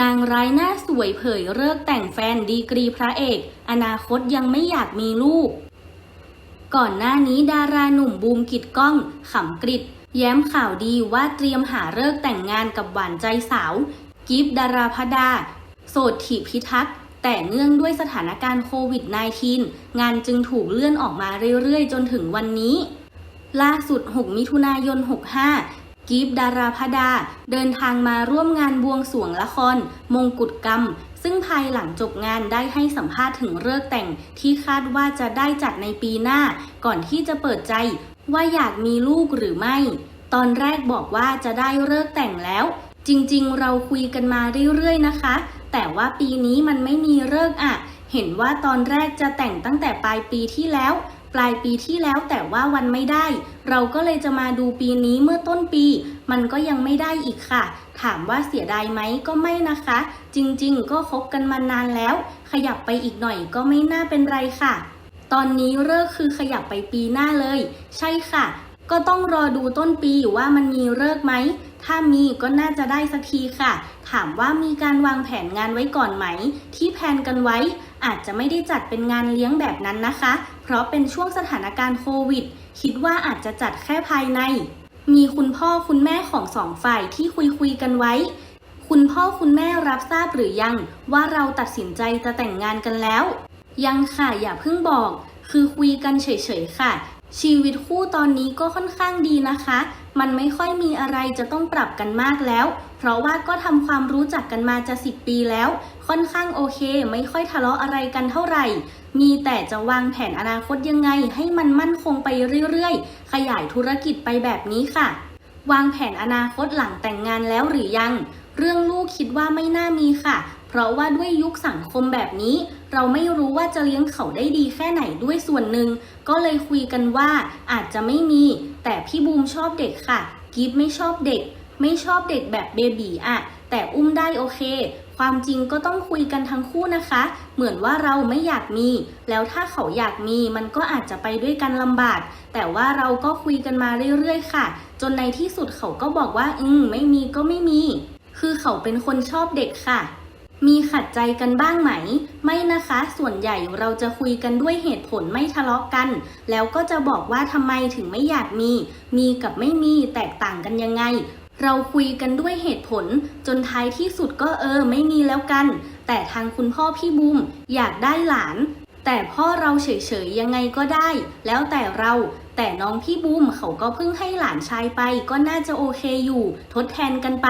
นางร้ายหน้าสวยเผยเลิกแต่งแฟนดีกรีพระเอก อนาคตยังไม่อยากมีลูก ก่อนหน้านี้ดาราหนุ่มบูมกิดกล้องขำกริดแย้มข่าวดีว่าเตรียมหาเลิกแต่งงานกับหวานใจสาว กิฟดาราพดา โสดถิพิทักษ์แต่เนื่องด้วยสถานการณ์โควิด -19 งานจึงถูกเลื่อนออกมาเรื่อยๆ จนถึงวันนี้ ล่าสุด 6 มิถุนายน 65 กีฟดาราพดา เดินทางมาร่วมงานบวงสรวงละคร มงกุฎกรรม ซึ่งภายหลังจบงานได้ให้สัมภาษณ์ถึงเลิกแต่งที่คาดว่าจะได้จัดในปีหน้า ก่อนที่จะเปิดใจว่าอยากมีลูกหรือไม่ ตอนแรกบอกว่าจะได้เลิกแต่งแล้ว จริงๆ เราคุยกันมาเรื่อยๆนะคะ แต่ว่าปีนี้มันไม่มีเลิกษ์อะเห็นว่าตอนแรกจะแต่งตั้งแต่ปลายปีที่แล้ว ปลายปีที่แล้วแต่ว่าวันไม่ได้ เราก็เลยจะมาดูปีนี้เมื่อต้นปี มันก็ยังไม่ได้อีกค่ะ ถามว่าเสียดายไหมก็ไม่นะคะ จริงๆ ก็คบกันมานานแล้ว ขยับไปอีกหน่อยก็ไม่น่าเป็นไรค่ะ ตอนนี้เลิกคือขยับไปปีหน้าเลย ใช่ค่ะ ก็ต้องรอดูต้นปีว่ามันมีเลิกไหม ถ้ามีก็น่าจะได้สักทีค่ะ ถามว่ามีการวางแผนงานไว้ก่อนไหม ที่แพนกันไว้ อาจจะไม่ได้จัดเป็นงานเลี้ยงแบบนั้นนะคะ เพราะเป็นช่วงสถานการณ์โควิด คิดว่าอาจจะจัดแค่ภายใน มีคุณพ่อคุณแม่ของสองฝ่ายที่คุยคุยกันไว้ คุณพ่อคุณแม่รับทราบหรือยัง ว่าเราตัดสินใจจะแต่งงานกันแล้ว ยังค่ะอย่าเพิ่งบอก คือคุยกันเฉยๆค่ะ ชีวิตคู่ตอนนี้ก็ค่อนข้างดีนะคะ มันไม่ค่อยมีอะไรจะต้องปรับกันมากแล้ว เพราะว่าก็ทำความรู้จักกันมาจะสิบปีแล้ว ค่อนข้างโอเค ไม่ค่อยทะเลาะอะไรกันเท่าไหร่ มีแต่จะวางแผนอนาคตยังไง ให้มันมั่นคงไปเรื่อยๆ ขยายธุรกิจไปแบบนี้ค่ะ วางแผนอนาคตหลังแต่งงานแล้วหรือยัง เรื่องลูกคิดว่าไม่น่ามีค่ะ ราะว่าด้วยยุคสังคมแบบนี้ เราไม่รู้ว่าจะเลี้ยงเขาได้ดีแค่ไหนด้วยส่วนหนึ่ง ก็เลยคุยกันว่าอาจจะไม่มี แต่พี่บูมชอบเด็กค่ะ กิฟไม่ชอบเด็ก ไม่ชอบเด็กแบบเบบีอะแต่อุ้มได้โอเค ความจริงก็ต้องคุยกันทั้งคู่นะคะ เหมือนว่าเราไม่อยากมี แล้วถ้าเขาอยากมีมันก็อาจจะไปด้วยกันลำบาก แต่ว่าเราก็คุยกันมาเรื่อยๆค่ะ จนในที่สุดเขาก็บอกว่า อืมไม่มีก็ไม่มี คือเขาเป็นคนชอบเด็กค่ะ มีขัดใจกันบ้างไหม ไม่นะคะ ส่วนใหญ่เราจะคุยกันด้วยเหตุผลไม่ทะเลาะกัน แล้วก็จะบอกว่าทำไมถึงไม่อยากมี มีกับไม่มีแตกต่างกันยังไง เราคุยกันด้วยเหตุผล จนท้ายที่สุดก็เออ ไม่มีแล้วกัน แต่ทางคุณพ่อพี่บุมอยากได้หลาน แต่พ่อเราเฉยๆยังไงก็ได้ แล้วแต่เราแต่น้องพี่บุมเขาก็เพิ่งให้หลานชายไปก็น่าจะโอเคอยู่ ทดแทนกันไป